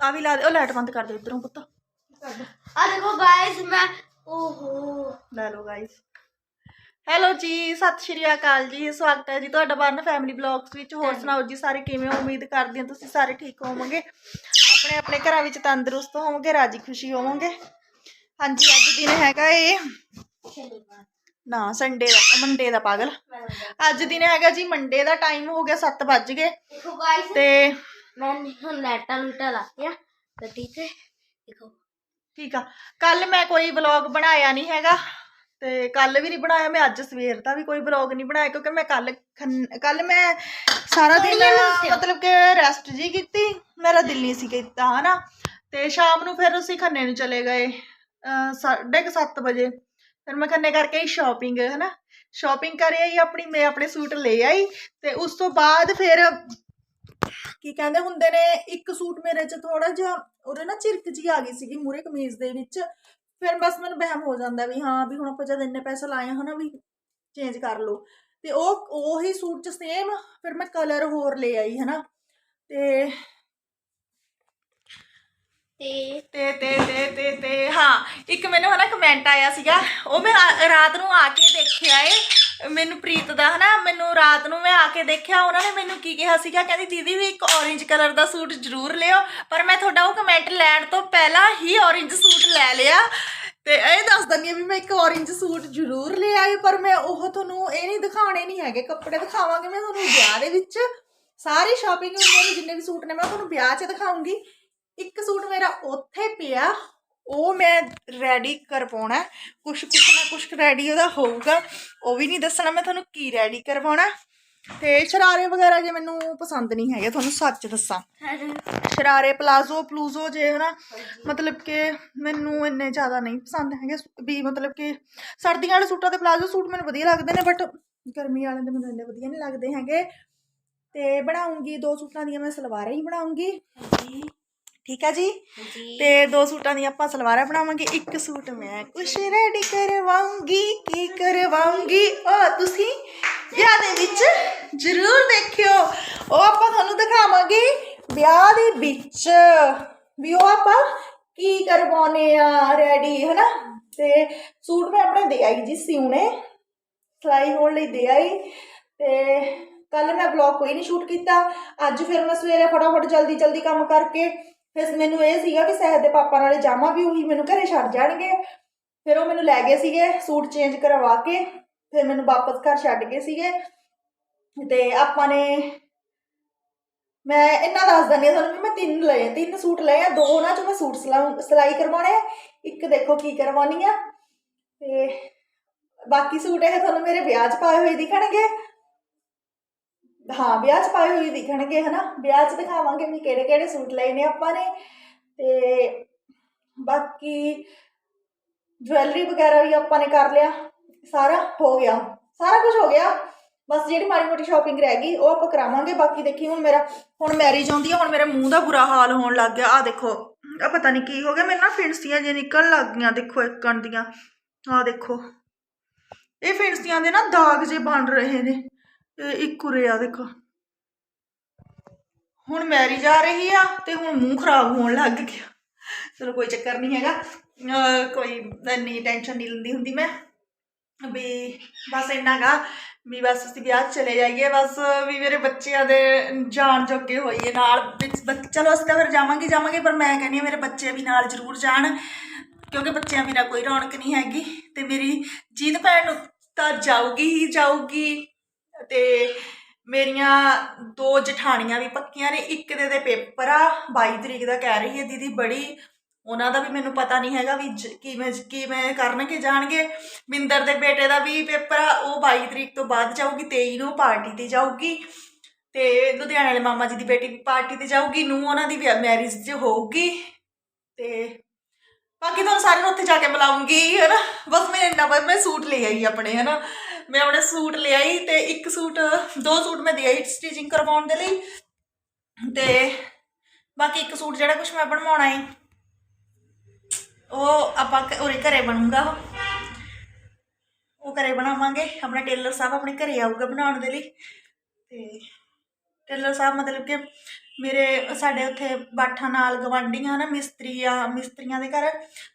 ਆ ਵੀ ਲਾ ਦੇ ਉਹ ਲਾਈਟ ਬੰਦ ਕਰ ਦੇ ਇਧਰੋਂ ਪੁੱਤ। ਆ ਦੇਖੋ ਗਾਇਸ ਮੈਂ ਓਹੋ। ਲੈ ਲਓ ਗਾਇਸ ਹੈਲੋ ਜੀ ਸਤਿ ਸ਼੍ਰੀ ਅਕਾਲ ਜੀ ਸਵਾਗਤ ਹੈ ਜੀ ਤੁਹਾਡਾ ਬਰਨ ਫੈਮਿਲੀ ਬਲੌਗਸ ਵਿੱਚ। ਹੋਰ ਸੁਣਾਓ ਜੀ ਸਾਰੇ ਕਿਵੇਂ ਹੋ? ਉਮੀਦ ਕਰਦੀ ਹਾਂ ਤੁਸੀਂ ਸਾਰੇ ਠੀਕ ਹੋਵੋਗੇ। ਆਪਣੇ ਆਪਣੇ ਘਰਾਂ ਵਿੱਚ ਤੰਦਰੁਸਤ ਹੋਵੋਗੇ ਰਾਜੀ ਖੁਸ਼ੀ ਹੋਵੋਗੇ। ਹਾਂਜੀ ਅੱਜ ਦਿਨ ਹੈਗਾ ਇਹ। ਨਾ ਸੰਡੇ ਦਾ ਮੰਡੇ ਦਾ ਪਾਗਲ। ਅੱਜ ਦਿਨ ਹੈਗਾ ਜੀ ਮੰਡੇ ਦਾ ਟਾਈਮ ਹੋ ਗਿਆ 7 ਵੱਜ ਗਏ। ਦੇਖੋ ਗਾਇਸ ਤੇ ਮੈਂ ਹੁਣ ਲੈਟਾ ਲੂਟਾ ਲਾ ਕੇ ਗੱਡੀ ਤੇ ਦੇਖੋ। ਠੀਕ ਆ। ਕੱਲ ਮੈਂ ਕੋਈ ਵਲੌਗ ਬਣਾਇਆ ਨਹੀਂ ਹੈਗਾ। ਤੇ ਕੱਲ ਵੀ ਨਹੀਂ ਬਣਾਇਆ। ਮੈਂ ਅੱਜ ਸਵੇਰ ਦਾ ਵੀ ਕੋਈ ਵਲੌਗ ਨਹੀਂ ਬਣਾਇਆ ਕਿਉਂਕਿ ਮੈਂ ਕੱਲ ਕੱਲ ਮੈਂ ਸਾਰਾ ਦਿਨ। ਮਤਲਬ ਕਿ ਰੈਸਟ ਜੀ ਕੀਤੀ। ਮੇਰਾ ਦਿਲ ਨਹੀਂ ਸੀ ਕੀਤਾ ਹਨਾ? ਤੇ ਸ਼ਾਮ ਨੂੰ ਫਿਰ ਅਸੀਂ ਖੰਨੇ ਨੂੰ ਚਲੇ ਗਏ ਅਹ ਸਾਢੇ ਕੁ ਸੱਤ ਵਜੇ। ਫਿਰ ਮੈਂ ਖੰਨੇ ਕਰਕੇ ਆਈ ਸ਼ਾਪਿੰਗ ਹਨਾ? ਸ਼ਾਪਿੰਗ ਕਰ ਆਈ ਆਪਣੀ ਮੈਂ ਆਪਣੇ ਸੂਟ ਲੈ ਆਈ। ਤੇ ਉਸ ਤੋਂ ਬਾਅਦ ਫਿਰ ਕੀ ਕਹਿੰਦੇ ਹੁੰਦੇ ਨੇ ਇੱਕ ਸੂਟ ਮੇਰੇ 'ਚ ਥੋੜਾ ਜਿਹਾ ਉਹਦੇ ਨਾ ਚਿਰਕ ਜੀ ਆ ਗਈ ਸੀਗੀ ਮੂਰੇ ਕਮੀਜ਼ ਦੇ ਵਿੱਚ ਫਿਰ ਬਸ ਮੈਨੂੰ ਵਹਿਮ ਹੋ ਜਾਂਦਾ ਵੀ ਹਾਂ ਵੀ ਹੁਣ ਆਪਾਂ ਜਦ ਇੰਨੇ ਪੈਸੇ ਲਾਏ ਹਨਾ ਵੀ ਚੇਂਜ ਕਰ ਲਓ। ਤੇ ਉਹ ਉਹੀ ਸੂਟ 'ਚ ਸੇਮ ਫਿਰ ਮੈਂ ਕਲਰ ਹੋਰ ਲੈ ਆਈ ਹਨਾ। ਤੇ ਤੇ ਤੇ ਤੇ ਤੇ ਤੇ ਹਾਂ ਇੱਕ ਮੈਨੂੰ ਹਨਾ ਕਮੈਂਟ ਆਇਆ ਸੀਗਾ ਉਹ ਮੈਂ ਰਾਤ ਨੂੰ ਆ ਕੇ ਦੇਖਿਆ ਏ ਮੈਨੂੰ ਪ੍ਰੀਤ ਦਾ ਹਨਾ, ਮੈਨੂੰ ਰਾਤ ਨੂੰ ਮੈਂ ਆ ਕੇ ਦੇਖਿਆ, ਉਹਨਾਂ ਨੇ ਮੈਨੂੰ ਕੀ ਕਿਹਾ ਸੀਗਾ, ਕਹਿੰਦੀ, ਦੀਦੀ, ਵੀ ਇੱਕ orange ਕਲਰ ਦਾ ਸੂਟ ਜ਼ਰੂਰ ਲਿਓ, ਪਰ ਮੈਂ ਤੁਹਾਡਾ ਉਹ ਕਮੈਂਟ ਲੈਣ ਤੋਂ ਪਹਿਲਾਂ ਹੀ orange ਸੂਟ ਲੈ ਲਿਆ। ਤੇ ਇਹ ਦੱਸ ਦਿੰਦੀ ਹਾਂ ਵੀ ਮੈਂ ਇੱਕ orange ਸੂਟ ਜ਼ਰੂਰ ਲਿਆ ਏ ਪਰ ਮੈਂ ਉਹ ਤੁਹਾਨੂੰ ਇਹ ਨਹੀਂ ਦਿਖਾਣੇ ਨਹੀਂ ਹੈਗੇ, ਕੱਪੜੇ ਦਿਖਾਵਾਂਗੇ ਮੈਂ ਤੁਹਾਨੂੰ ਵਿਆਹ ਦੇ ਵਿੱਚ। ਸਾਰੀ ਸ਼ਾਪਿੰਗ ਮੇਰੇ ਜਿੰਨੇ ਵੀ ਸੂਟ ਨੇ, ਮੈਂ ਤੁਹਾਨੂੰ ਵਿਆਹ 'ਚ ਦਿਖਾਉਂਗੀ। ਇੱਕ ਸੂਟ ਮੇਰਾ ਉੱਥੇ ਪਿਆ ਉਹ ਮੈਂ ਰੈਡੀ ਕਰਵਾਉਣਾ ਕੁਛ ਕੁਛ ਨਾ ਕੁਛ ਰੈਡੀ ਉਹਦਾ ਹੋਊਗਾ। ਉਹ ਵੀ ਨਹੀਂ ਦੱਸਣਾ ਮੈਂ ਤੁਹਾਨੂੰ ਕੀ ਰੈਡੀ ਕਰਵਾਉਣਾ ਤੇ ਸ਼ਰਾਰੇ ਵਗੈਰਾ ਜੇ ਮੈਨੂੰ ਪਸੰਦ ਨਹੀਂ ਹੈਗੇ, ਤੁਹਾਨੂੰ ਸੱਚ ਦੱਸਾਂ। ਸ਼ਰਾਰੇ ਪਲਾਜ਼ੋ, ਪਲੂਜ਼ੋ ਜੇ ਹਨਾ, ਮਤਲਬ ਕਿ ਮੈਨੂੰ ਇੰਨੇ ਜ਼ਿਆਦਾ ਨਹੀਂ ਪਸੰਦ ਹੈਗੇ। ਵੀ ਮਤਲਬ ਕਿ ਸਰਦੀਆਂ ਵਾਲੇ ਸੂਟਾਂ ਦੇ ਪਲਾਜ਼ੋ ਸੂਟ ਮੈਨੂੰ ਵਧੀਆ ਲੱਗਦੇ ਨੇ ਬਟ ਗਰਮੀ ਵਾਲੇ ਦੇ ਮੈਨੂੰ ਇੰਨੇ ਵਧੀਆ ਨਹੀਂ ਲੱਗਦੇ ਹੈਗੇ। ਤੇ ਬਣਾਉਂਗੀ, ਦੋ ਸੂਟਾਂ ਦੀਆਂ ਮੈਂ ਸਲਵਾਰਾਂ ਹੀ ਬਣਾਉਂਗੀ। ਠੀਕ ਹੈ ਜੀ? ਤੇ ਦੋ ਸੂਟਾਂ ਦੀਆਂ ਆਪਾਂ ਸਲਵਾਰਾਂ ਬਣਾਵਾਂਗੇ। ਇੱਕ ਸੂਟ ਮੈਂ ਕੁਛ ਰੈਡੀ ਕਰਵਾਉਂਗੀ। ਕੀ ਕਰਵਾਉਂਗੀ? ਉਹ ਤੁਸੀਂ ਵਿਆਹ ਦੇ ਵਿੱਚ ਜ਼ਰੂਰ ਦੇਖਿਓ। ਉਹ ਆਪਾਂ ਤੁਹਾਨੂੰ ਦਿਖਾਵਾਂਗੇ ਵਿਆਹ ਦੇ ਵਿੱਚ। ਵੀ ਉਹ ਆਪਾਂ ਕੀ ਕਰਵਾਉਨੇ ਆ ਰੈਡੀ ਹਨਾ? ਤੇ ਸੂਟ ਮੈਂ ਆਪਣੇ ਦੇ ਆਈ ਜੀ ਸਿਉਣੇ। ਸਿਲਾਈ ਹੋਣ ਲਈ ਦੇ ਆਈ। ਤੇ ਕੱਲ ਮੈਂ ਬਲੌਗ ਕੋਈ ਨਹੀਂ ਸ਼ੂਟ ਕੀਤਾ। ਅੱਜ ਫਿਰ ਮੈਂ ਸਵੇਰੇ ਫਟਾਫਟ ਜਲਦੀ ਜਲਦੀ ਕੰਮ ਕਰਕੇ ਫਿਰ ਮੈਨੂੰ ਇਹ ਸੀਗਾ ਕਿ ਸਹਿਦ ਦੇ ਪਾਪਾ ਨਾਲੇ ਜਾਵਾਂ ਵੀ ਉਹੀ ਮੈਨੂੰ ਘਰੇ ਛੱਡ ਜਾਣਗੇ। ਫਿਰ ਉਹ ਮੈਨੂੰ ਲੈ ਗਏ ਸੀਗੇ ਸੂਟ ਚੇਂਜ ਕਰਵਾ ਕੇ ਫਿਰ ਮੈਨੂੰ ਵਾਪਸ ਘਰ ਛੱਡ ਗਏ ਸੀਗੇ। ਤੇ ਆਪਾਂ ਨੇ ਮੈਂ ਇੰਨਾ ਦੱਸ ਦਿੰਦੀ ਹਾਂ ਤੁਹਾਨੂੰ ਵੀ ਮੈਂ ਤਿੰਨ ਲਏ ਆ, ਤਿੰਨ ਸੂਟ ਲਏ ਆ ਦੋ ਉਹਨਾਂ ਚੋਂ ਮੈਂ ਸੂਟ ਸਿਲਾ ਸਿਲਾਈ ਕਰਵਾਉਣੇ ਆ ਇੱਕ ਦੇਖੋ ਕੀ ਕਰਵਾਉਣੀ ਆ। ਤੇ ਬਾਕੀ ਸੂਟ ਇਹ ਤੁਹਾਨੂੰ ਮੇਰੇ ਵਿਆਹ 'ਚ ਪਾਏ ਹੋਏ ਦਿਖਣਗੇ। ਹਾਂ, ਵਿਆਹ 'ਚ ਪਾਏ ਹੋਏ ਦਿਖਣਗੇ, ਹਨਾ? ਵਿਆਹ 'ਚ ਦਿਖਾਵਾਂਗੇ ਵੀ ਕਿਹੜੇ ਕਿਹੜੇ ਸੂਟ ਲਏ ਨੇ ਆਪਾਂ ਨੇ। ਤੇ ਬਾਕੀ ਜਵੈਲਰੀ ਵਗੈਰਾ ਵੀ ਆਪਾਂ ਨੇ ਕਰ ਲਿਆ। ਸਾਰਾ ਹੋ ਗਿਆ। ਸਾਰਾ ਕੁਝ ਹੋ ਗਿਆ। ਬਸ ਜਿਹੜੀ ਮਾੜੀ ਮੋਟੀ ਸ਼ਾਪਿੰਗ ਰਹਿ ਗਈ, ਉਹ ਆਪਾਂ ਕਰਾਵਾਂਗੇ। ਬਾਕੀ ਦੇਖੀ, ਹੁਣ ਮੇਰਾ, ਹੁਣ ਮੈਰਿਜ ਆਉਂਦੀ ਆ, ਹੁਣ ਮੇਰੇ ਮੂੰਹ ਦਾ ਬੁਰਾ ਹਾਲ ਹੋਣ ਲੱਗ ਗਿਆ। ਆ ਦੇਖੋ ਆ ਪਤਾ ਨਹੀਂ ਕੀ ਹੋ ਗਿਆ। ਮੇਰੇ ਨਾ ਫਿੰਸੀਆਂ ਜੇ ਨਿਕਲਣ ਲੱਗ ਗਈਆਂ, ਦੇਖੋ, ਇੱਕਣ ਦੀਆਂ। ਆ ਦੇਖੋ। ਇਹ ਫਿੰਸੀਆਂ ਦੇ ਨਾ ਦਾਗ ਜੇ ਬਣ ਰਹੇ ਨੇ। ਇਹ ਇੱਕ ਉਰੇ ਆ ਦੇਖੋ। ਹੁਣ ਮੈਰਿਜ ਆ ਰਹੀ ਆ ਤੇ ਹੁਣ ਮੂੰਹ ਖਰਾਬ ਹੋਣ ਲੱਗ ਗਿਆ। ਚਲੋ ਕੋਈ ਚੱਕਰ ਨਹੀਂ ਹੈਗਾ। ਕੋਈ ਇੰਨੀ ਟੈਨਸ਼ਨ ਨਹੀਂ ਲੈਂਦੀ ਹੁੰਦੀ ਮੈਂ। ਵੀ ਬਸ ਇੰਨਾ ਗਾ, ਵੀ ਬਸ ਅਸੀਂ ਵਿਆਹ 'ਚ ਚਲੇ ਜਾਈਏ, ਬਸ ਵੀ ਮੇਰੇ ਬੱਚਿਆਂ ਦੇ ਜਾਣ ਜੋਗੇ ਹੋਈਏ ਨਾਲ ਵਿੱਚ ਚਲੋ ਅਸੀਂ ਤਾਂ ਫਿਰ ਜਾਵਾਂਗੇ ਜਾਵਾਂਗੇ, ਪਰ ਮੈਂ ਕਹਿੰਦੀ ਹਾਂ ਮੇਰੇ ਬੱਚੇ ਵੀ ਨਾਲ ਜ਼ਰੂਰ ਜਾਣ, ਕਿਉਂਕਿ ਬੱਚਿਆਂ ਬਿਨਾਂ ਕੋਈ ਰੌਣਕ ਨਹੀਂ ਹੈਗੀ। ਤੇ ਮੇਰੀ ਜੀਤ ਭੈਣ ਨੂੰ ਤਾਂ ਜਾਊਗੀ ਹੀ ਜਾਊਗੀ। ਤੇ ਮੇਰੀਆਂ ਦੋ ਜਠਾਣੀਆਂ ਵੀ ਪੱਕੀਆਂ ਨੇ, ਇੱਕ ਦੇ ਦੇ ਪੇਪਰ ਆ। 22 ਤਰੀਕ ਦਾ ਕਹਿ ਰਹੀ ਹੈ ਦੀਦੀ, ਬੜੀ ਉਹਨਾਂ ਦਾ ਵੀ ਮੈਨੂੰ ਪਤਾ ਨਹੀਂ ਹੈਗਾ ਵੀ ਜ- ਕਿਵੇਂ ਕਿਵੇਂ ਕਰਨਗੇ ਜਾਣਗੇ। ਮਿੰਦਰ ਦੇ ਬੇਟੇ ਦਾ ਵੀ ਪੇਪਰ ਆ, ਉਹ 22 ਤਰੀਕ ਤੋਂ ਬਾਅਦ ਜਾਊਗੀ 23 ਨੂੰ ਪਾਰਟੀ ਤੇ ਜਾਊਗੀ। ਤੇ ਲੁਧਿਆਣੇ ਵਾਲੇ ਮਾਮਾ ਜੀ ਦੀ ਬੇਟੀ ਵੀ ਪਾਰਟੀ ਤੇ ਜਾਊਗੀ ਨੂੰ ਉਹਨਾਂ ਦੀ ਮੈਰਿਜ 'ਚ ਹੋਊਗੀ। ਤੇ ਬਾਕੀ ਤੁਹਾਨੂੰ ਸਾਰਿਆਂ ਨੂੰ ਉੱਥੇ ਜਾ ਕੇ ਬੁਲਾਉਂਗੀ ਹਨਾ। ਬਸ ਮੈਂ ਇੰਨਾ ਬਸ ਮੈਂ ਸੂਟ ਲੈ ਆਈ ਆਪਣੇ, ਹਨਾ। ਮੈਂ ਆਪਣੇ ਸੂਟ ਲਿਆਈ ਆਈ ਤੇ ਇੱਕ ਸੂਟ, ਦੋ ਸੂਟ ਮੈਂ ਦੇ ਆਈ ਸਟਿਚਿੰਗ ਕਰਵਾਉਣ ਦੇ ਲਈ। ਤੇ ਬਾਕੀ ਇੱਕ ਸੂਟ ਜਿਹੜਾ ਕੁਝ ਮੈਂ ਬਣਵਾਉਣਾ ਹੈ ਉਹ ਆਪਾਂ ਘ- ਉਰੇ ਘਰੇ ਬਣੂਗਾ ਉਹ। ਉਹ ਘਰੇ ਬਣਾਵਾਂਗੇ, ਆਪਣਾ ਟੇਲਰ ਸਾਹਿਬ ਆਪਣੇ ਘਰੇ ਆਊਗਾ ਬਣਾਉਣ ਦੇ ਲਈ। ਤੇ ਟੇਲਰ ਸਾਹਿਬ ਮਤਲਬ ਕਿ ਮੇਰੇ, ਸਾਡੇ ਉੱਥੇ ਬਾਠਾਂ ਨਾਲ ਗਵਾਂਢੀਆਂ ਨਾ ਮਿਸਤਰੀ ਆ ਮਿਸਤਰੀਆਂ ਦੇ ਘਰ।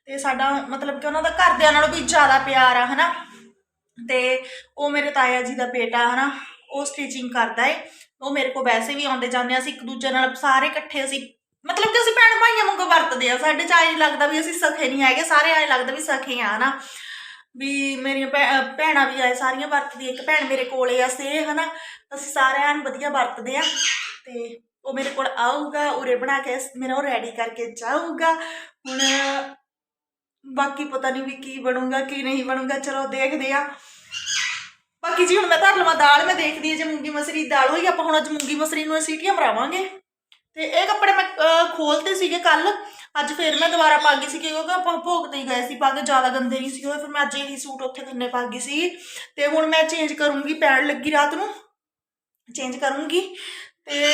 ਤੇ ਸਾਡਾ ਮਤਲਬ ਕਿ ਉਹਨਾਂ ਦਾ ਘਰਦਿਆਂ ਨਾਲੋਂ ਵੀ ਜ਼ਿਆਦਾ ਪਿਆਰ ਆ, ਹਨਾ? ਤੇ ਉਹ ਮੇਰੇ ਤਾਇਆ ਜੀ ਦਾ ਬੇਟਾ ਹਨਾ, ਉਹ ਸਟਿਚਿੰਗ ਕਰਦਾ ਏ। ਉਹ ਮੇਰੇ ਕੋਲ ਵੈਸੇ ਵੀ ਆਉਂਦੇ ਜਾਂਦੇ ਆ, ਅਸੀਂ ਇੱਕ ਦੂਜੇ ਨਾਲ ਸਾਰੇ ਇਕੱਠੇ ਅਸੀਂ, ਮਤਲਬ ਕਿ ਅਸੀਂ ਭੈਣ ਭਾਈਆਂ ਵਾਂਗੂ ਵਰਤਦੇ ਆ। ਸਾਡੇ ਚ ਆਏ ਲੱਗਦਾ ਵੀ ਅਸੀਂ ਸਖੇ ਨਹੀਂ ਹੈਗੇ, ਸਾਰੇ ਆਏ ਲੱਗਦਾ ਵੀ ਸਖੇ ਆ ਹਨਾ। ਵੀ ਮੇਰੀਆਂ ਭੈ- ਭੈਣਾਂ ਵੀ ਆਏ, ਸਾਰੀਆਂ ਵਰਤਦੀ ਇੱਕ ਭੈਣ ਮੇਰੇ ਕੋਲੇ ਆ ਸੇ ਹਨਾ, ਅਸੀਂ ਸਾਰਿਆਂ ਨੂੰ ਵਧੀਆ ਵਰਤਦੇ ਆ। ਤੇ ਉਹ ਮੇਰੇ ਕੋਲ ਆਊਗਾ, ਉਰੇ ਬਣਾ ਕੇ, ਮੇਰਾ ਉਹ ਰੈਡੀ ਕਰਕੇ ਜਾਊਗਾ। ਹੁਣ ਬਾਕੀ ਪਤਾ ਨਹੀਂ ਵੀ ਕੀ ਬਣੂਗਾ ਕੀ ਨਹੀਂ ਬਣੂਗਾ ਚਲੋ ਦੇਖਦੇ ਆ। ਬਾਕੀ ਜੀ ਹੁਣ ਮੈਂ ਧਰ ਲਵਾਂ ਦਾਲ ਮੈਂ ਦੇਖਦੀ ਹਾਂ ਜੇ ਮੂੰਗੀ ਮਸਰੀ ਦੀ ਦਾਲ ਹੋਈ ਆਪਾਂ ਹੁਣ ਅੱਜ ਮੂੰਗੀ ਮਸਰੀ ਨੂੰ ਸੀਟੀਆਂ ਮਰਾਵਾਂਗੇ ਤੇ ਇਹ ਕੱਪੜੇ ਮੈਂ ਅਹ, ਖੋਲਤੇ ਸੀਗੇ ਕੱਲ ਅੱਜ ਫੇਰ ਮੈਂ ਦੁਬਾਰਾ ਪਾ ਗਈ ਸੀ ਕਿਉਂਕਿ ਆਪਾਂ ਭੋਗ ਤੇ ਹੀ ਗਏ ਸੀ ਪਾ ਕੇ ਜ਼ਿਆਦਾ ਗੰਦੇ ਨਹੀਂ ਸੀ ਹੋਏ ਫਿਰ ਮੈਂ ਅੱਜ ਇਹੀ ਸੂਟ ਉੱਥੇ ਥੰਨੇ ਪਾ ਗਈ ਸੀ। ਤੇ ਹੁਣ ਮੈਂ ਚੇਂਜ ਕਰੂੰਗੀ ਪੈਣ ਲੱਗੀ ਰਾਤ ਨੂੰ। ਚੇਂਜ ਕਰੂੰਗੀ। ਤੇ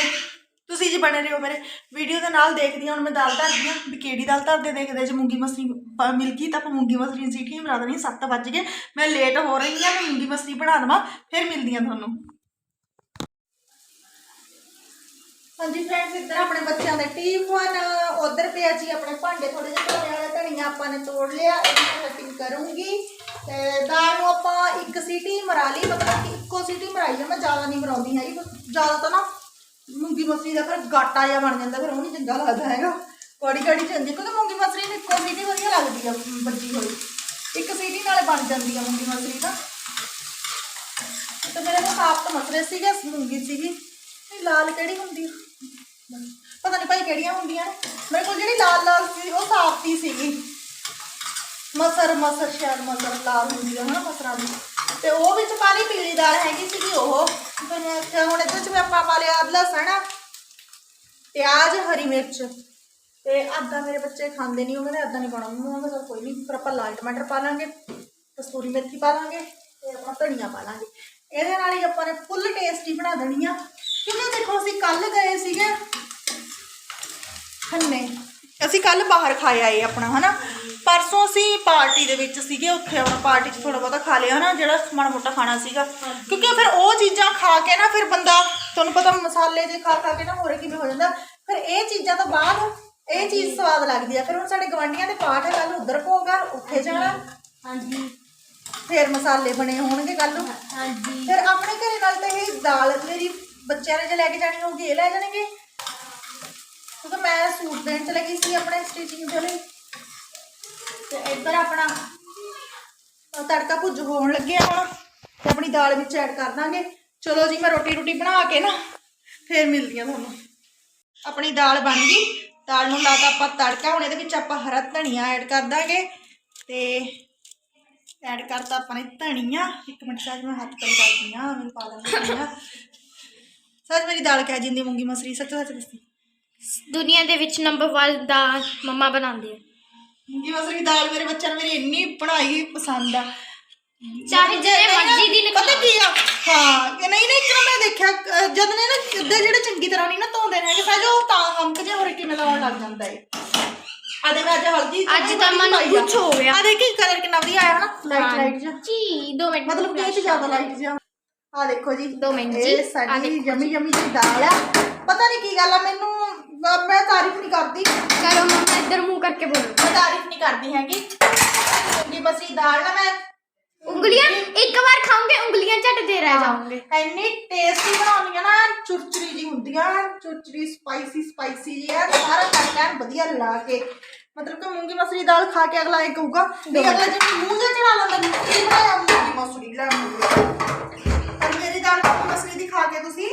ਤੁਸੀਂ ਜੀ ਬਣੇ ਰਹੋ ਮੇਰੇ। ਵੀਡੀਓ ਦੇ ਨਾਲ ਦੇਖਦੀ ਹਾਂ, ਹੁਣ ਮੈਂ ਦਾਲ ਧਰਦੀ ਹਾਂ। ਵੀ ਕਿਹੜੀ ਦਾਲ ਧਰਦੇ ਦੇਖਦੇ ਜੇ ਮੂੰਗੀ ਮਸਰੀ ਮਿਲ ਗਈ ਤਾਂ ਆਪਾਂ ਮੂੰਗੀ ਮਸਰੀ ਦੀ ਸੀਟੀ ਬਣਾ ਦੇਣੀ। 7 ਵੱਜ ਗਏ। ਮੈਂ ਲੇਟ ਹੋ ਰਹੀ ਹਾਂ, ਮੈਂ ਮੂੰਗੀ ਮਸਰੀ ਬਣਾ ਦੇਵਾਂ, ਫਿਰ ਮਿਲਦੀ ਹਾਂ ਤੁਹਾਨੂੰ। ਹਾਂਜੀ ਫਰੈਂਡਸ ਇੱਧਰ ਆਪਣੇ ਬੱਚਿਆਂ ਦੇ ਟੀਫਨ ਉਧਰ ਪਿਆ ਜੀ ਆਪਣੇ ਭਾਂਡੇ ਥੋੜੇ ਜਿਹੇ ਧੋਣੇ ਵਾਲੇ ਧਨੀਆ ਆਪਾਂ ਨੇ ਤੋੜ ਲਿਆ, ਇਹਦੀ ਕਟਿੰਗ ਕਰੂੰਗੀ। ਤੇ ਦਾਲ ਨੂੰ ਆਪਾਂ ਇੱਕ ਸੀਟੀ ਮਰਾ ਲਈ, ਮਤਲਬ ਕਿ ਇੱਕੋ ਸੀਟੀ ਮਰਾਈ ਹੈ ਮੈਂ ਜ਼ਿਆਦਾ ਨਹੀਂ ਮਰਾਉਂਦੀ ਹੈਗੀ, ਜ਼ਿਆਦਾ ਤਾਂ ਨਾ ਮੂੰਗੀ ਮਸਰੀ ਦਾ ਫਿਰ ਗਾਟਾ ਜਿਹਾ ਬਣ ਜਾਂਦਾ ਫਿਰ ਉਹ ਨਹੀਂ ਚੰਗਾ ਲੱਗਦਾ ਹੈਗਾ ਕੜੀ ਕੜੀ ਚ ਹੁੰਦੀ ਕਿਉਂਕਿ ਮੂੰਗੀ ਮਸਰੀ ਨੂੰ ਇੱਕੋ ਸੀਟੀ ਵਧੀਆ ਲੱਗਦੀ ਆ ਬੱਜੀ ਹੋਈ ਇੱਕ ਸੀਟੀ ਨਾਲੇ ਬਣ ਜਾਂਦੀ ਆ ਮੂੰਗੀ ਮਸਰੀ ਤਾਂ ਤੇ ਮੇਰੇ ਕੋਲ ਸਾਫ਼ ਤਾਂ ਮਸਰੇ ਸੀਗੇ ਮੂੰਗੀ ਸੀਗੀ ਇਹ ਲਾਲ ਕਿਹੜੀ ਹੁੰਦੀ ਆ ਪਤਾ ਨਹੀਂ ਭਾਈ ਕਿਹੜੀਆਂ ਹੁੰਦੀਆਂ ਨੇ ਮੇਰੇ ਕੋਲ ਜਿਹੜੀ ਲਾਲ ਲਾਲ ਸੀ ਉਹ ਸਾਫ਼ ਦੀ ਸੀਗੀ ਮਸਰ ਮਸਰ ਸ਼ਾਇਦ ਮਸਰ ਲਾਲ ਹੁੰਦੀ ਆ ਹਨਾ ਮਸਰਾਂ ਦੀ ਤੇ ਉਹ ਵਿੱਚ ਪਾ ਲਈ ਪੀਲੀ ਦਾਲ ਹੈਗੀ ਸੀਗੀ ਉਹ। ਤੇ ਮੈਂ ਆਖਿਆ ਹੁਣ ਇਹਦੇ ਚ ਵੀ ਆਪਾਂ ਪਾ ਲਿਆ ਲਸਣ, ਪਿਆਜ਼, ਹਰੀ ਮਿਰਚ। ਤੇ ਅੱਧਾ ਮੇਰੇ ਬੱਚੇ ਖਾਂਦੇ ਨਹੀਂ ਉਹ ਕਹਿੰਦੇ ਅੱਧਾ ਨਹੀਂ ਪਾਉਣਾ। ਮੈਂ ਕਿਹਾ ਕੋਈ ਨਹੀਂ ਫਿਰ ਆਪਾਂ ਲਾਲ ਟਮਾਟਰ ਪਾ ਲਾਂਗੇ, ਕਸੂਰੀ ਮੇਥੀ ਪਾ ਲਾਂਗੇ ਤੇ ਆਪਣਾ ਧਨੀਆ ਪਾ ਲਾਂਗੇ। ਇਹਦੇ ਨਾਲ ਹੀ ਆਪਾਂ ਨੇ ਫੁੱਲ ਟੇਸਟੀ ਬਣਾ ਦੇਣੀ ਆ। ਕਿਉਂਕਿ ਦੇਖੋ, ਅਸੀਂ ਕੱਲ ਗਏ ਸੀਗੇ। ਖੰਨੇ। ਅਸੀਂ ਕੱਲ ਬਾਹਰ ਖਾਏ ਆਏ ਆਪਣਾ, ਹਨਾ? ਪਰਸੋਂ ਅਸੀਂ ਪਾਰਟੀ ਦੇ ਵਿੱਚ ਸੀਗੇ ਉੱਥੇ ਆਪਣਾ ਪਾਰਟੀ 'ਚ ਥੋੜਾ ਬਹੁਤਾ ਖਾ ਲਿਆ ਹਨਾ ਜਿਹੜਾ ਮਾੜਾ ਮੋਟਾ ਖਾਣਾ ਸੀਗਾ। ਕਿਉਂਕਿ ਫਿਰ ਉਹ ਚੀਜ਼ਾਂ ਖਾ ਕੇ ਨਾ ਫਿਰ ਬੰਦਾ ਤੁਹਾਨੂੰ ਪਤਾ ਮਸਾਲੇ ਜੇ ਖਾ ਖਾ ਕੇ ਨਾ ਹੋਰ ਕਿਵੇਂ ਹੋ ਜਾਂਦਾ। ਫਿਰ ਇਹ ਚੀਜ਼ਾਂ ਤੋਂ ਬਾਅਦ ਇਹ ਚੀਜ਼ ਸਵਾਦ ਲੱਗਦੀ ਆ। ਫਿਰ ਹੁਣ ਸਾਡੇ ਗਵਾਂਢੀਆਂ ਦੇ ਪਾਠ ਹੈ ਕੱਲ ਉਧਰ ਭੋਗਾ ਉੱਥੇ ਜਾਣਾ। ਹਾਂਜੀ। ਫਿਰ ਮਸਾਲੇ ਬਣੇ ਹੋਣਗੇ ਕੱਲ ਨੂੰ। ਹਾਂਜੀ। ਫਿਰ ਆਪਣੇ ਘਰੇ ਨਾਲ ਤਾਂ ਇਹ ਦਾਲ ਮੇਰੀ ਬੱਚਿਆਂ ਨੇ ਜੇ ਲੈ ਕੇ ਜਾਣੀ ਹੋਊਗੀ ਇਹ ਲੈ ਜਾਣਗੇ। ਕਿਉਂਕਿ ਮੈਂ ਸੂਟ ਦੇਣ ਚ ਲੱਗੀ ਸੀ ਆਪਣੇ ਸਟਿਚਿੰਗ ਦੇ ਲਈ। ਤੇ ਇੱਧਰ ਆਪਣਾ ਤੜਕਾ ਭੁੱਜ ਹੋਣ ਲੱਗਿਆ ਹੁਣ ਤੇ ਆਪਣੀ ਦਾਲ ਵਿੱਚ ਐਡ ਕਰ ਦਾਂਗੇ। ਚਲੋ ਜੀ, ਮੈਂ ਰੋਟੀ ਰੋਟੀ ਬਣਾ ਕੇ ਨਾ ਫੇਰ ਮਿਲਦੀ ਆ ਤੁਹਾਨੂੰ। ਆਪਣੀ ਦਾਲ ਬਣ ਗਈ। ਦਾਲ ਨੂੰ ਲਾਤਾ ਆਪਾਂ ਤੜਕਾ, ਹੁਣ ਇਹਦੇ ਵਿੱਚ ਆਪਾਂ ਹਰਾ ਧਨੀਆ ਐਡ ਕਰ ਦਾਂਗੇ। ਤੇ ਐਡ ਕਰਤਾ ਆਪਾਂ ਨੇ ਧਨੀਆ। ਇੱਕ ਮਿੰਟ ਸਾਜ ਮੈਂ ਹੱਥ ਪਰੇ ਕਰਦੀ ਆ, ਮੈਨੂੰ ਪਾ ਲੈਂਦੀ ਧਨੀਆ। ਸਾਜ ਮੇਰੀ ਦਾਲ ਕਹਿ ਜਿੰਦੀ ਮੂੰਗੀ ਮਸਰੀ ਸੱਚ ਸੱਚ ਦੱਸੀ। ਦੁਨੀਆ ਦੇ ਵਿੱਚ ਨੰਬਰ 1 ਦਾਲ ਮੰਮਾ ਬਣਾਉਂਦੇ ਆ। ਮੂੰਗੀ ਮਸਰੀ ਦੀ ਦਾਲ ਮੇਰੇ ਬੱਚਿਆਂ ਨੂੰ ਮੇਰੀ ਇੰਨੀ ਬਣਾਈ ਪਸੰਦ ਆ। ਚਾਹੇ ਜਿੰਨੇ ਮਰਜ਼ੀ ਦਿਨ ਪਤਾ ਕੀ ਆ? ਹਾਂ ਕਿ ਨਹੀਂ ਨਹੀਂ ਜਦੋਂ ਮੈਂ ਦੇਖਿਆ ਜਦ ਨੇ ਨਾ ਕਿੱਦਾਂ ਜਿਹੜੇ ਚੰਗੀ ਤਰ੍ਹਾਂ ਨਹੀਂ ਨਾ ਧੋਂਦੇ ਨੇ ਕਿ ਸਾਜੋ ਉਹ ਤਾਂ ਹਮਕ ਜੇ ਹੋਰ ਕਿਵੇਂ ਲਾਉਣ ਲੱਗ ਜਾਂਦਾ ਏ। ਆ ਦੇ ਮੈਂ ਅੱਜ ਹਲਦੀ ਅੱਜ ਤਾਂ ਮਨ ਕੁਛ ਹੋ ਗਿਆ। ਆ ਦੇਖੀ ਕਲਰ ਕਿੰਨਾ ਵਧੀਆ ਆਇਆ ਹਨਾ? ਲਾਈਟ ਲਾਈਟ ਜਿਹਾ। ਜੀ 2 ਮਿੰਟ। ਮਤਲਬ ਕਿ ਇਹ 'ਚ ਜ਼ਿਆਦਾ ਲਾਈਟ ਜਿਹਾ। ਆ ਦੇਖੋ ਜੀ ਦੋ ਮਿੰਟ ਜੀ। ਇਹ ਸਾਡੀ ਦੇਖੋ ਯਮੀ ਯਮੀ ਜੀ ਦਾਲ ਆ। ਪਤਾ ਨਹੀਂ ਕੀ ਗੱਲ ਆ ਮੈਨੂੰ ਮੈਂ ਤਾਰੀਫ ਨਹੀਂ ਕਰਦੀ। ਕਰੋ ਮੰਮਾ ਇੱਧਰ ਮੂੰਹ ਕਰਕੇ ਬੋਲੋ। ਮੈਂ ਤਾਰੀਫ ਨਹੀਂ ਕਰਦੀ ਹੈਗੀ। ਕਿਉਂਕਿ ਬਸ ਇਹ ਦਾਲ ਨਾ ਮੈਂ। ਉਂਗਲੀਆਂ? ਇੱਕ ਵਾਰ ਖਾਓਗੇ ਉਂਗਲੀਆਂ ਝਟਦੇ ਰਹਿ ਜਾਓਗੇ। ਇੰਨੀ ਟੇਸਟੀ ਬਣਾਉਣੀ ਆ ਨਾ ਚੁਰਚਰੀ ਜੀ ਹੁੰਦੀਆਂ ਚੁਰਚਰੀ ਸਪਾਈਸੀ ਸਪਾਈਸੀ ਜੀ ਆ ਸਾਰਾ ਤੜਕਾ ਐਨ ਵਧੀਆ ਲਾ ਕੇ। ਮਤਲਬ ਕਿ ਮੂੰਗੀ ਮਸਰੀ ਦੀ ਦਾਲ ਖਾ ਕੇ ਅਗਲਾ ਇਹ ਕਹੂਗਾ ਵੀ ਅਗਲਾ ਜਿਵੇਂ ਮੂੰਹ ਜਿਹਾ ਚੜਾ ਲੈਂਦਾ ਨੀ, ਕੀ ਬਣਾਇਆ ਮੂੰਗੀ ਮਸਰੀ ਲੈ ਮੂੰਗੀ। ਪਰ ਮੇਰੀ ਦਾਲ ਮੂੰਗੀ ਮਸਰੀ ਦੀ ਖਾ ਕੇ ਤੁਸੀਂ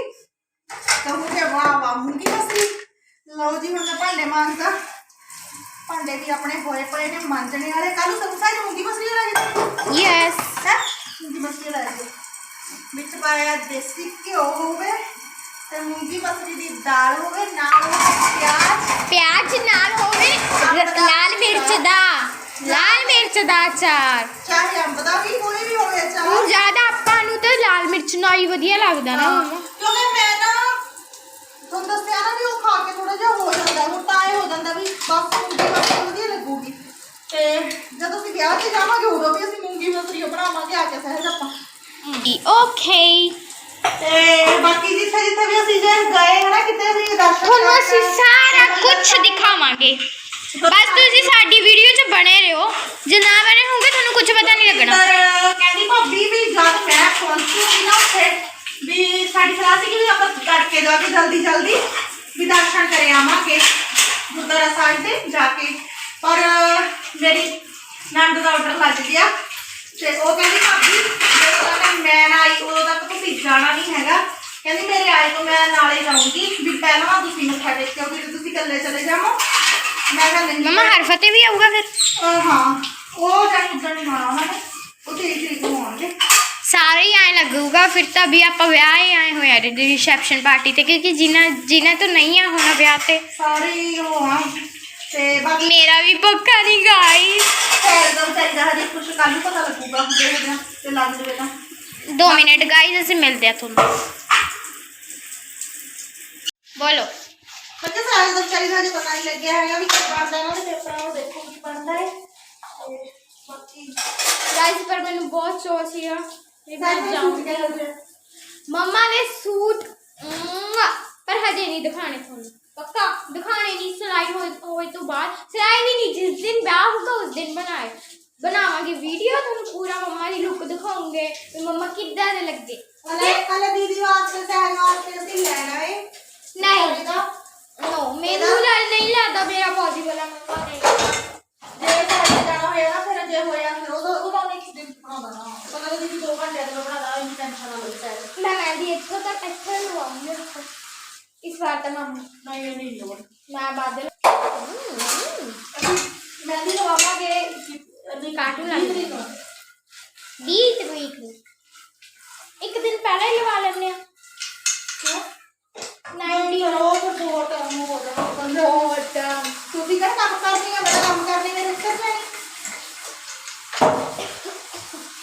ਕਹੋਗੇ ਵਾਹ ਵਾਹ ਮੂੰਗੀ ਮਸਰੀ। ਲਓ ਜੀ ਹੁਣ ਮੈਂ ਭਾਂਡੇ ਮਾਂਜਦਾ। ਭਾਂਡੇ ਵੀ ਆਪਣੇ ਹੋਏ ਪਏ ਨੇ ਮਾਂਜਣੇ ਵਾਲੇ। ਕੱਲ ਨੂੰ ਸਭ ਸਾਰੇ ਮੂੰਗੀ ਮਸਰੀ ਲੈ ਜੀ ਯੈਸ ਹੈ? ਮੂੰਗੀ ਮਸਰੀ ਲੈ ਕੇ ਵਿੱਚ ਪਾਇਆ ਦੇਸੀ ਘਿਓ ਹੋਵੇ ਤੇ ਮੂੰਗੀ ਮਸਰੀ ਦੀ ਦਾਲ ਹੋਵੇ ਨਾਲ ਹੋਵੇ ਪਿਆਜ਼। ਪਿਆਜ਼ ਨਾਲ ਹੋਵੇ ਰ- ਲਾਲ ਮਿਰਚ ਦਾ। ਲਾਲ ਮਿਰਚ ਦਾ ਅਚਾਰ। ਚਾਹੇ ਅੰਬ ਦਾ ਵੀ ਕੋਈ ਵੀ ਹੋਵੇ ਹੁਣ ਚਾਹ ਜ਼ਿਆਦਾ ਆਪਾਂ ਨੂੰ ਤਾਂ ਲਾਲ ਮਿਰਚ ਨਾਲ ਹੀ ਵਧੀਆ ਲੱਗਦਾ ਨਾ। ਮੰਮਾ ਕਿਉਂਕਿ ਮੈਂ ਨਾ ਤੁਹਾਨੂੰ ਦੱਸਿਆ ਨਾ ਵੀ ਉਹ ਖਾ ਕੇ ਥੋੜਾ ਜਿਹਾ ਹੋ ਜਾਂਦਾ ਹੁਣ ਤਾਂ ਇਹ ਹੋ ਜਾਂਦਾ ਵੀ ਬਸ ਮੂੰਗੀ ਮਸਰੀ ਵਧੀਆ ਲੱਗੂਗੀ ਤੇ ਜਦੋਂ ਅਸੀਂ ਵਿਆਹ ਤੇ ਜਾਵਾਂਗੇ ਉਦੋਂ ਵੀ ਅਸੀਂ ਮੂੰਗੀ ਮਸਰੀ ਓ ਬਣਾਵਾਂਗੇ ਆ ਕੇ ਸਹਿਜ ਆਪਾਂ। ਓਕੇ ਤੇ ਬਾਕੀ ਜਿੱਥੇ ਜਿੱਥੇ ਵੀ ਅਸੀਂ ਜੇ ਗਏ ਹਨਾ ਕਿਤੇ ਵੀ ਦਰਸ਼ਨ ਤੁਹਾਨੂੰ ਅਸੀਂ ਕਰਕੇ- ਸਾਰਾ ਕੁਝ ਦਿਖਾਵਾਂਗੇ। ਬਸ ਤੁਸੀਂ ਸਾਡੀ ਵੀਡੀਓ 'ਚ ਬਣੇ ਰਹੋ। ਜੇ ਨਾ ਬਣੇ ਹੋਗੇ ਤੁਹਾਨੂੰ ਕੁਝ ਪਤਾ ਨਹੀਂ ਲੱਗਣਾ। ਪਰ ਕਹਿੰਦੀ ਭਾਬੀ ਵੀ ਜਦ ਮੈਂ ਪਹੁੰਚੂਗੀ ਨਾ ਉੱਥੇ ਵੀ ਸਾਡੀ ਸਲਾਹ ਸੀ ਕਿ ਵੀ ਆਪਾਂ ਤੜਕੇ ਜਾ ਕੇ ਜਲਦੀ ਜਲਦੀ ਵੀ ਦਰਸ਼ਨ ਕਰੇ ਆਵਾਂਗੇ ਗੁਰਦੁਆਰਾ ਸਾਹਿਬ ਦੇ ਜਾ ਕੇ। ਪਰ ਮੇਰੀ ਨੰਦ ਦਾ ਆਰਡਰ ਲੱਗ ਗਿਆ। ਤੇ ਉਹ ਕਹਿੰਦੀ ਭਾਬੀ ਜਦੋਂ ਤੱਕ ਮੈਂ ਨਾ ਆਈ ਉਦੋਂ ਤੱਕ ਤੁਸੀਂ ਜਾਣਾ ਨਹੀਂ ਹੈਗਾ। ਕਹਿੰਦੀ ਮੇਰੇ ਆਏ ਤੋਂ ਮੈਂ ਨਾਲੇ ਜਾਊਂਗੀ। ਵੀ ਪਹਿਲਾਂ ਤੁਸੀਂ ਮੱਥਾ ਟੇਕਿਓ ਫਿਰ ਤੁਸੀਂ ਇਕੱਲੇ ਚਲੇ ਜਾਵੋ। ਮੈਂ ਕਿਹਾ ਨਹੀਂ ਮਮਾ ਹਰਫਤੇ ਵੀ ਆਊਗਾ ਫਿਰ? ਹਾਂ ਉਹ ਜਾਨੀ ਉਦੋਂ ਨਹੀਂ ਆਉਣਾ ਉਹਨਾਂ ਨੇ ਉਹ ਤੇਰੀ ਤਰੀਕ ਨੂੰ ਆਉਣਗੇ। ਸਾਰੇ ਹੀ ਆਏ ਲੱਗੂਗਾ ਫਿਰ ਤਾਂ ਵੀ ਆਪਾਂ ਵਿਆਹ ਹੀ ਆਏ ਹੋਏ ਆ ਰਿਸੈਪਸ਼ਨ ਪਾਰਟੀ ਤੇ ਕਿਉਂਕਿ ਜਿਨ੍ਹਾਂ ਜਿਨ੍ਹਾਂ ਤੋਂ ਨਹੀਂ ਆ ਹੋਣਾ ਵਿਆਹ ਤੇ। ਸਾਰੇ ਹੀ ਉਹ ਆ। ਤੇ ਬਾਕੀ ਮੇਰਾ ਵੀ ਪੱਕਾ ਨਹੀਂ ਗਾਈ ਖੈਰ ਦਾ ਚਾਹੀਦਾ ਹਜੇ ਕੁਛ ਕੱਲ ਨੂੰ ਪਤਾ ਲੱਗੂਗਾ ਦੇਖਦੇ ਹਾਂ ਤੇ ਲੱਗ ਜਵੇ ਤਾਂ 2 ਮਿੰਟ ਗਾਈਜ਼ ਅਸੀਂ ਮਿਲਦੇ ਆ ਤੁਹਾਨੂੰ ਬੋਲੋ ਬੱਚੇ ਸਾਰੇ ਦਾ ਚਾਹੀਦਾ ਹਜੇ ਪਤਾ ਨਹੀਂ ਲੱਗਿਆ ਹੈਗਾ ਵੀ ਕੀ ਬਣਦਾ ਇਹਨਾਂ ਦੇ ਪੇਪਰਾਂ ਨੂੰ ਦੇਖੋ ਕੀ ਬਣਦਾ ਹੈ ਤੇ ਬਾਕੀ ਗਾਈਜ਼ ਪਰ ਮੈਨੂੰ ਬਹੁਤ ਸ਼ੌਕ ਸੀਗਾ ਇਹ ਸਾਰੇ ਬਾਤ ਸੂਟ ਜਾਊਂਗੀ ਕੇ ਲੱਗੇ ਮੰਮਾ ਨੇ ਸੂਟ ਮੁਆ, ਪਰ ਹਜੇ ਨਹੀਂ ਦਿਖਾਣੇ ਤੁਹਾਨੂੰ ਪੱਕਾ ਦਿਖਾਣੇ ਨਹੀਂ ਸਿਲਾਈ ਹੋਏ ਹੋਏ ਤੋਂ ਬਾਅਦ ਸਿਲਾਈ ਵੀ ਨਹੀਂ ਜਿਸ ਦਿਨ ਵਿਆਹ ਹੋਊਗਾ ਉਸ ਦਿਨ ਬਣਾਏ ਬਣਾਵਾਂਗੇ ਵੀਡੀਓ ਤੁਹਾਨੂੰ ਪੂਰਾ ਮੰਮਾ ਦੀ ਲੁੱਕ ਦਿਖਾਉਂਗੇ ਵੀ ਮੰਮਾ ਕਿੱਦਾਂ ਦੇ ਲੱਗੇ ਹਲੇ ਹਲੇ ਦੀਦੀ ਵਾਸਤੇ ਸਹਿਰ ਵਾਸਤੇ ਅਸੀਂ ਲੈਣਾ ਹੈ ਨਹੀਂ ਦਾ ਨੋ ਮੈਨੂੰ ਲੈ ਨਹੀਂ ਲੱਗਦਾ ਮੇਰਾ ਪੋਸੀਬਲ ਹੈ ਮੰਮਾ ਨੇ ਜੇ ਸਾਡੇ ਜਾਣਾ ਹੋਇਆ ਨਾ ਫਿਰ ਬਣਾਉਂਦਾ ਨਾ ਨਹੀਂ ਦੀਦੀ 2 ਘੰਟੇ ਦਾ ਬਣਾਦਾ ਇੰਨੀ ਟੈਨਸ਼ਨ ਨਾ ਲੱਗਦਾ ਹੈ ਮੈਂ ਮਹਿੰਦੀ ਇੱਥੋਂ ਤੱਕ ਇੱਥੇ ਲਵਾਉਂਗੀ ਇਸ ਵਾਰ ਤਾਂ ਮੈਂ ਨਹੀਂ ਲੋੜ ਮੈਂ ਬਾਦਲ ਅਸੀਂ ਮਹਿੰਦੀ ਲਵਾਵਾਂਗੇ ਨਹੀਂ ਕਾਟੂ ਲੱਗ ਰਹੀ ਵੀਹ ਤਰੀਕ ਨੂੰ। ਇੱਕ ਦਿਨ ਪਹਿਲਾਂ ਹੀ ਲਵਾ ਲੈਂਦੇ ਆ ਨਹੀਂ ਰੋਜ਼ ਬਹੁਤ ਹੋ ਜਾਂਦਾ ਬਹੁਤ ਤੁਸੀਂ ਕਿਹੜਾ ਕੰਮ ਕਰਦੀ ਆ? ਮੈਂ ਕੰਮ ਕਰਦੀ ਮੇਰੇ ਉੱਤੇ ਨਹੀਂ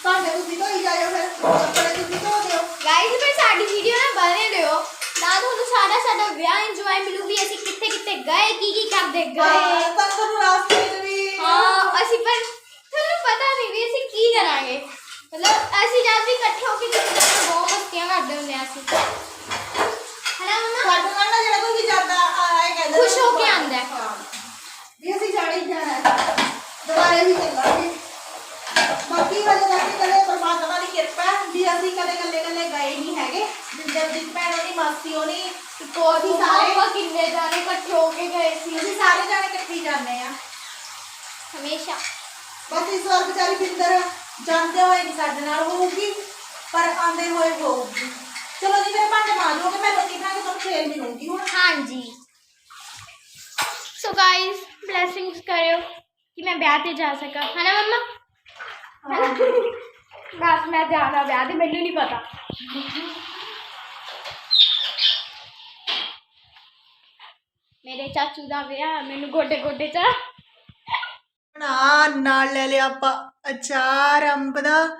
ਸਾਡੇ ਤੁਸੀਂ ਤੋਂ ਹੀ ਜਾਇਓ ਫਿਰ ਕੱਪੜੇ ਤੁਸੀਂ ਧੋ ਦਿਓ ਗਾਈਜ਼ ਫਿਰ ਸਾਡੀ ਵੀਡੀਓ ਨਾ ਬਣੇ ਰਹੋ ਨਾ ਤੁਹਾਨੂੰ ਸਾਡਾ ਸਾਡਾ ਵਿਆਹ ਇੰਜੋਏ ਮਿਲੂ ਵੀ ਅਸੀਂ ਕਿੱਥੇ ਕਿੱਥੇ ਗਏ ਕੀ ਕੀ ਕਰਦੇ ਗਏ ਹਾਂ ਤਾਂ ਤੁਹਾਨੂੰ ਰਾਸਤੇ ਵਿੱਚ ਵੀ ਹਾਂ ਅਸੀਂ ਪਰ ਤੁਹਾਨੂੰ ਪਤਾ ਨਹੀਂ ਵੀ ਅਸੀਂ ਕੀ ਕਰਾਂਗੇ ਮਤਲਬ ਅਸੀਂ ਜਦ ਵੀ ਇਕੱਠੇ ਹੋ ਕੇ ਕਿਤੇ ਨਾ ਕਿਤੇ ਬਹੁਤ ਮਸਤੀਆਂ ਕਰਦੇ ਹੁੰਦੇ ਆ ਅਸੀਂ ਹਨਾ ਮਮਾ ਸਾਡੇ ਨਾਲ ਨਾ ਜਿਹੜਾ ਕੋਈ ਵੀ ਜਾਂਦਾ ਆਏ ਕਹਿੰਦਾ ਖੁਸ਼ ਹੋ ਕੇ ਆਉਂਦਾ ਹੈ। ਹਾਂ ਵੀ ਅਸੀਂ ਜਾਣਾ ਹੀ ਜਾਣਾ ਹੈ ਦੁਬਾਰੇ ਵੀ ਚੱਲਾਂਗੇ ਬਾਕੀ ਹਲੇ ਤੱਕ ਕਦੇ ਪਰਮਾਤਮਾ ਦੀ ਕਿਰਪਾ ਹੈ ਵੀ ਅਸੀਂ ਕਦੇ ਇਕੱਲੇ ਇਕੱਲੇ ਗਏ ਨਹੀਂ ਹੈਗੇ ਜਿੰਦਰਜੀਤ ਭੈਣ ਉਹਦੀ ਮਾਸੀ ਹੋਣੀ ਕੋਲ ਅਸੀਂ ਸਾਰੇ ਆਪਾਂ ਕਿੰਨੇ ਜਾਣੇ ਇਕੱਠੇ ਹੋ ਕੇ ਗਏ ਸੀ ਅਸੀਂ ਸਾਰੇ ਜਾਣੇ ਇਕੱਠੇ ਹੀ ਜਾਂਦੇ ਆ ਹਮੇਸ਼ਾ ਬਸ ਇਸ ਵਾਰ ਵਿਚਾਰੀ ਬਿੰਦਰ ਜਾਂਦੇ ਹੋਏ ਨਹੀਂ ਸਾਡੇ ਨਾਲ ਹੋਊਗੀ ਪਰ ਆਂਦੇ ਹੋਏ ਹੋਊਗੀ ਚਲੋ ਜੀ ਮੇਰੇ ਭਾਂਡੇ ਮਾਂਜੋਗੇ ਮੈਂ ਰੋਟੀ ਬਣਾ ਕੇ ਤੁਹਾਨੂੰ ਫੇਰ ਮਿਲੂੰਗੀ ਹੁਣ ਹਾਂਜੀ ਸੋ ਗਾਇਸ ਬਲੇਸਿੰਗਸ ਕਰਿਓ ਕਿ ਮੈਂ ਵਿਆਹ ਤੇ ਜਾ ਸਕਾਂ ਹਨਾ ਮੰਮਾ ਹਨਾ? ਬਸ ਮੈਂ ਜਾਣਾ ਵਿਆਹ ਤੇ ਮੈਨੂੰ ਨਹੀਂ ਪਤਾ ਮੇਰੇ ਚਾਚੂ ਦਾ ਵਿਆਹ, ਮੈਨੂੰ ਗੋਡੇ ਗੋਡੇ ਚ। ਨਾ ਨਾਲ ਲੈ ਲਿਆ ਆਪਾਂ ਅਚਾਰ, ਅੰਬ ਦਾ।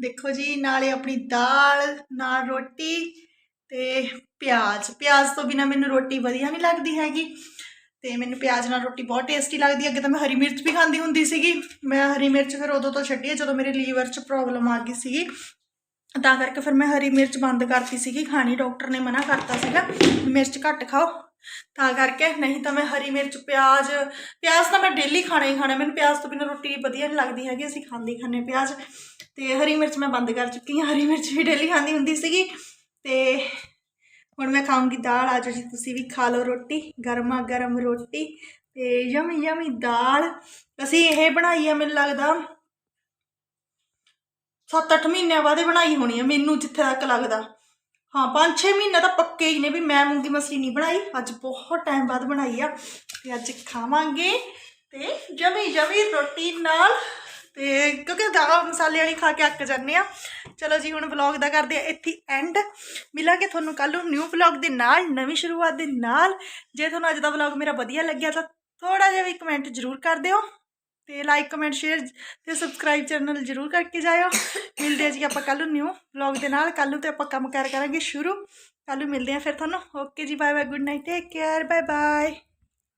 ਦੇਖੋ ਜੀ, ਨਾਲੇ ਆਪਣੀ ਦਾਲ, ਨਾਲ ਰੋਟੀ ਤੇ ਪਿਆਜ਼। ਪਿਆਜ਼ ਤੋਂ ਬਿਨਾ ਮੈਨੂੰ ਰੋਟੀ ਵਧੀਆ ਨਹੀਂ ਲੱਗਦੀ ਹੈਗੀ। ਤੇ ਮੈਨੂੰ ਪਿਆਜ਼ ਨਾਲ ਰੋਟੀ ਬਹੁਤ ਟੇਸਟੀ ਲੱਗਦੀ। ਅੱਗੇ ਤਾਂ ਮੈਂ ਹਰੀ ਮਿਰਚ ਵੀ ਖਾਂਦੀ ਹੁੰਦੀ ਸੀਗੀ। ਮੈਂ ਹਰੀ ਮਿਰਚ ਫਿਰ ਉਦੋਂ ਤੋਂ ਛੱਡੀ ਜਦੋਂ ਮੇਰੇ ਲੀਵਰ 'ਚ ਪ੍ਰੋਬਲਮ ਆ ਗਈ ਸੀਗੀ। ਤਾਂ ਕਰਕੇ ਫਿਰ ਮੈਂ ਹਰੀ ਮਿਰਚ ਬੰਦ ਕਰਤੀ ਸੀਗੀ। ਖਾਣੀ ਡਾਕਟਰ ਨੇ ਮਨਾ ਕਰਤਾ ਸੀਗਾ। ਮਿਰਚ ਘੱਟ ਖਾਓ। ਤਾਂ ਕਰਕੇ ਨਹੀਂ ਤਾਂ ਮੈਂ ਹਰੀ ਮਿਰਚ, ਪਿਆਜ਼ ਪਿਆਜ਼ ਤਾਂ ਮੈਂ ਡੇਲੀ ਖਾਣਾ ਹੀ ਖਾਣਾ, ਮੈਨੂੰ ਪਿਆਜ਼ ਤੋਂ ਬਿਨਾਂ ਰੋਟੀ ਵਧੀਆ ਨਹੀਂ ਲੱਗਦੀ ਹੈਗੀ, ਅਸੀਂ ਖਾਂਦੇ ਹੀ ਖਾਂਦੇ ਪਿਆਜ਼। ਤੇ ਹਰੀ ਮਿਰਚ ਮੈਂ ਬੰਦ ਕਰ ਚੁੱਕੀ ਹਾਂ, ਹਰੀ ਮਿਰਚ ਵੀ ਡੇਲੀ ਖਾਂਦੀ ਹੁੰਦੀ ਸੀਗੀ। ਤੇ ਹੁਣ ਮੈਂ ਖਾਊਂਗੀ ਦਾਲ ਆਜੋ ਜੀ, ਤੁਸੀਂ ਵੀ ਖਾ ਲਓ ਰੋਟੀ ਗਰਮਾ ਗਰਮ ਰੋਟੀ ਤੇ ਯਮੀ ਯਮੀ ਦਾਲ। ਅਸੀਂ ਇਹ ਬਣਾਈ ਆ, ਮੈਨੂੰ ਲੱਗਦਾ 7-8 ਮਹੀਨਿਆਂ ਬਾਅਦ ਹੀ ਬਣਾਈ ਹੋਣੀ ਆ, ਮੈਨੂੰ ਜਿੱਥੇ ਤੱਕ ਲੱਗਦਾ। ਹਾਂ 5-6 ਮਹੀਨੇ ਤਾਂ ਪੱਕੇ ਹੀ ਨੇ ਵੀ ਮੈਂ ਮੂੰਗੀ ਮਸਰੀ ਨਹੀਂ ਬਣਾਈ। ਅੱਜ ਬਹੁਤ ਟਾਈਮ ਬਾਅਦ ਬਣਾਈ ਆ। ਤੇ ਅੱਜ ਖਾਵਾਂਗੇ ਤੇ ਜਮੀ ਜਮੀ ਰੋਟੀ ਨਾਲ ਤੇ ਕਿਉਂਕਿ ਦਾਲ ਮਸਾਲੇ ਵਾਲੀ ਖਾ ਕੇ ਅੱਕ ਜਾਂਦੇ ਆ। ਚਲੋ ਜੀ, ਹੁਣ ਵਲੌਗ ਦਾ ਕਰਦੇ ਆ ਇੱਥੇ ਐਂਡ ਮਿਲਾਂਗੇ ਤੁਹਾਨੂੰ ਕੱਲ ਨੂੰ ਨਿਊ ਵਲੌਗ ਦੇ ਨਾਲ, ਨਵੀਂ ਸ਼ੁਰੂਆਤ ਦੇ ਨਾਲ। ਜੇ ਤੁਹਾਨੂੰ ਅੱਜ ਦਾ ਵਲੌਗ ਮੇਰਾ ਵਧੀਆ ਲੱਗਿਆ ਤਾਂ ਥੋੜਾ ਜਿਹਾ ਵੀ ਕਮੈਂਟ ਜ਼ਰੂਰ ਕਰ ਦਿਓ। ਤੇ ਲਾਈਕ ਕਮੈਂਟ ਸ਼ੇਅਰ ਤੇ ਸਬਸਕ੍ਰਾਈਬ ਚੈਨਲ ਜ਼ਰੂਰ ਕਰਕੇ ਜਾਇਓ। ਮਿਲਦੇ ਆ ਜੀ ਆਪਾਂ ਕੱਲ ਨੂੰ ਨਿਊ ਵਲੌਗ ਦੇ ਨਾਲ। ਕੱਲ ਨੂੰ ਤੇ ਆਪਾਂ ਕੰਮ ਕਰ ਕਰਾਂਗੇ ਸ਼ੁਰੂ। ਕੱਲ ਨੂੰ ਮਿਲਦੇ ਆ ਫਿਰ ਤੁਹਾਨੂੰ। ਓਕੇ ਜੀ bye bye good night take care bye bye